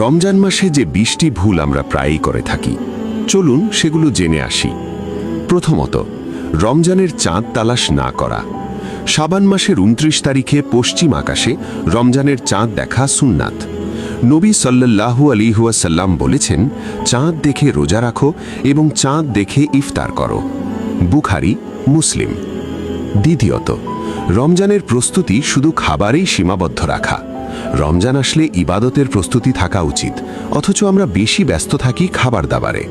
রমজান মাসে যে বিশটি ভুল আমরা প্রায়ই করে থাকি। চলুন সেগুলো জেনে আসি। প্রথমত, রমজানের চাঁদ তালাশ না করা। সাবান মাসের উনত্রিশ তারিখে পশ্চিম আকাশে রমজানের চাঁদ দেখা সুন্নাত। নবী সাল্লাল্লাহু আলিহুয়াসাল্লাম বলেছেন, চাঁদ দেখে রোজা রাখো এবং চাঁদ দেখে ইফতার করো। বুখারি, মুসলিম। দ্বিতীয়ত, রমজানের প্রস্তুতি শুধু খাবারেই সীমাবদ্ধ রাখা। রমজান আসলে ইবাদতের প্রস্তুতি থাকা উচিত, অথচ আমরা বেশি ব্যস্ত থাকি খাবার দাবারে।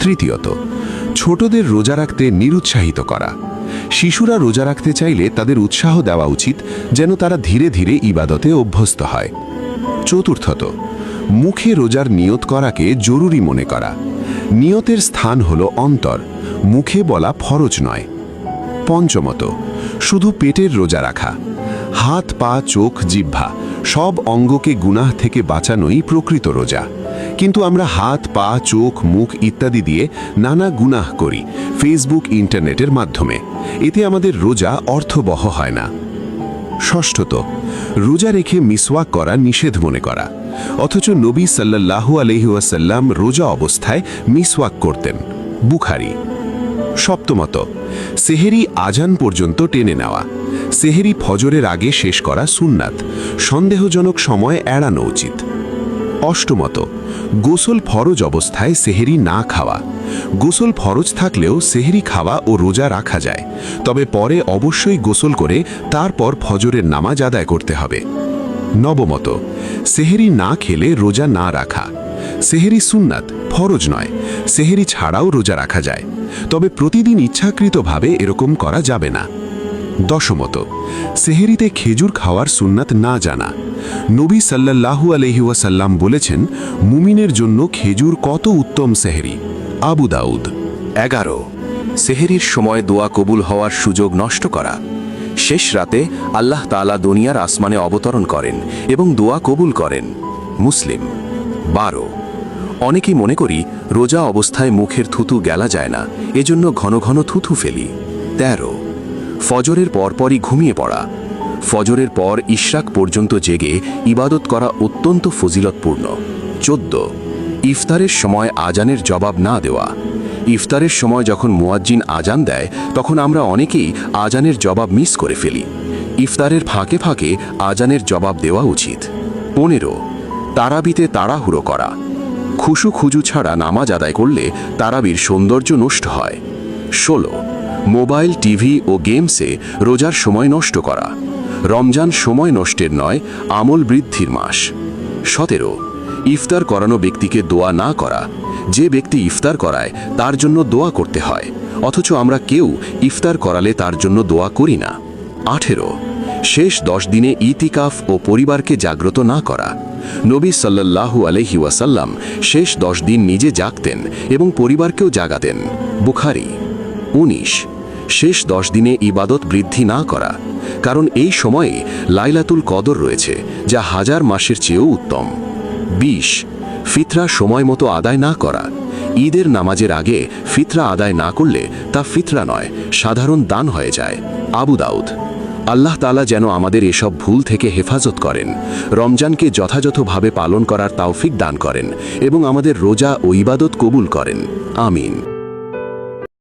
তৃতীয়ত, ছোটদের রোজা রাখতে নিরুৎসাহিত করা। শিশুরা রোজা রাখতে চাইলে তাদের উৎসাহ দেওয়া উচিত, যেন তারা ধীরে ধীরে ইবাদতে অভ্যস্ত হয়। চতুর্থত, মুখে রোজার নিয়ত করাকে জরুরি মনে করা। নিয়তের স্থান হল অন্তর, মুখে বলা ফরজ নয়। পঞ্চমত, শুধু পেটের রোজা রাখা। হাত, পা, চোখ, জিহ্বা সব অঙ্গকে গুনাহ থেকে বাঁচানোই প্রকৃত রোজা। কিন্তু আমরা হাত, পা, চোখ, মুখ ইত্যাদি দিয়ে নানা গুনাহ করি ফেসবুক ইন্টারনেটের মাধ্যমে। এতে আমাদের রোজা অর্থবহ হয় না। ষষ্ঠত, রোজা রেখে মিসওয়াক করা নিষেধ মনে করা। অথচ নবী সাল্লাল্লাহু আলহিউসাল্লাম রোজা অবস্থায় মিসওয়াক করতেন। বুখারি। সপ্তমত, সেহেরি আজান পর্যন্ত টেনে নেওয়া। সেহেরি ফজরের আগে শেষ করা সুন্নাত। সন্দেহজনক সময় এড়ানো উচিত। অষ্টমত, গোসল ফরজ অবস্থায় সেহেরি না খাওয়া। গোসল ফরজ থাকলেও সেহেরি খাওয়া ও রোজা রাখা যায়। তবে পরে অবশ্যই গোসল করে তারপর ফজরের নামাজ আদায় করতে হবে। নবমত, সেহেরি না খেলে রোজা না রাখা। সেহেরি সুন্নাত ফরজ নয়। সেহেরি ছাড়াও রোজা রাখা যায়। তবে প্রতিদিন ইচ্ছাকৃতভাবে এরকম করা যাবে না। দশমত, সেহেরিতে খেজুর খাওয়ার সুন্নাত না জানা। নবী সাল্লাল্লাহু আলহিউসাল্লাম বলেছেন, মুমিনের জন্য খেজুর কত উত্তম সেহেরি? আবু দাউদ, এগারো। সেহেরির সময় দোয়া কবুল হওয়ার সুযোগ নষ্ট করা। শেষ রাতে আল্লাহ তাআলা দুনিয়ার আসমানে অবতরণ করেন এবং দোয়া কবুল করেন। মুসলিম, বারো। অনেকেই মনে করি, রোজা অবস্থায় মুখের থুতু গেলা যায় না, এজন্য ঘন ঘন থুথু ফেলি। তেরো। ফজরের পরপরই ঘুমিয়ে পড়া। ফজরের পর ইশরাক পর্যন্ত জেগে ইবাদত করা অত্যন্ত ফজিলতপূর্ণ। চোদ্দ। ইফতারের সময় আজানের জবাব না দেওয়া। ইফতারের সময় যখন মুয়াজ্জিন আজান দেয়, তখন আমরা অনেকেই আজানের জবাব মিস করে ফেলি। ইফতারের ফাঁকে ফাঁকে আজানের জবাব দেওয়া উচিত। পনেরো। তারাবিতে তাড়াহুড়ো করা। খুশু খুজু ছাড়া নামাজ আদায় করলে তারাবির সৌন্দর্য নষ্ট হয়। ষোলো। মোবাইল, টিভি ও গেমসে রোজার সময় নষ্ট করা। রমজান সময় নষ্টের নয়, আমল বৃদ্ধির মাস। সতেরো, ইফতার করানো ব্যক্তিকে দোয়া না করা। যে ব্যক্তি ইফতার করায়, তার জন্য দোয়া করতে হয়। অথচ আমরা কেউ ইফতার করালে তার জন্য দোয়া করি না। আঠেরো, শেষ দশ দিনে ইতিকাফ ও পরিবারকে জাগ্রত না করা। নবী সাল্লাল্লাহু আলহি ওয়াসাল্লাম শেষ দশ দিন নিজে জাগতেন এবং পরিবারকেও জাগাতেন। বুখারি, উনিশ শেষ দশ দিনে ইবাদত বৃদ্ধি না করা, কারণ এই সময়ে লাইলাতুল কদর রয়েছে, যা হাজার মাসের চেয়েও উত্তম। বিশ, ফিতরা সময় মতো আদায় না করা। ঈদের নামাজের আগে ফিতরা আদায় না করলে তা ফিতরা নয়, সাধারণ দান হয়ে যায়। আবু দাউদ, আল্লাহ তালা যেন আমাদের এসব ভুল থেকে হেফাজত করেন, রমজানকে যথাযথভাবে পালন করার তাওফিক দান করেন এবং আমাদের রোজা ও ইবাদত কবুল করেন। আমিন।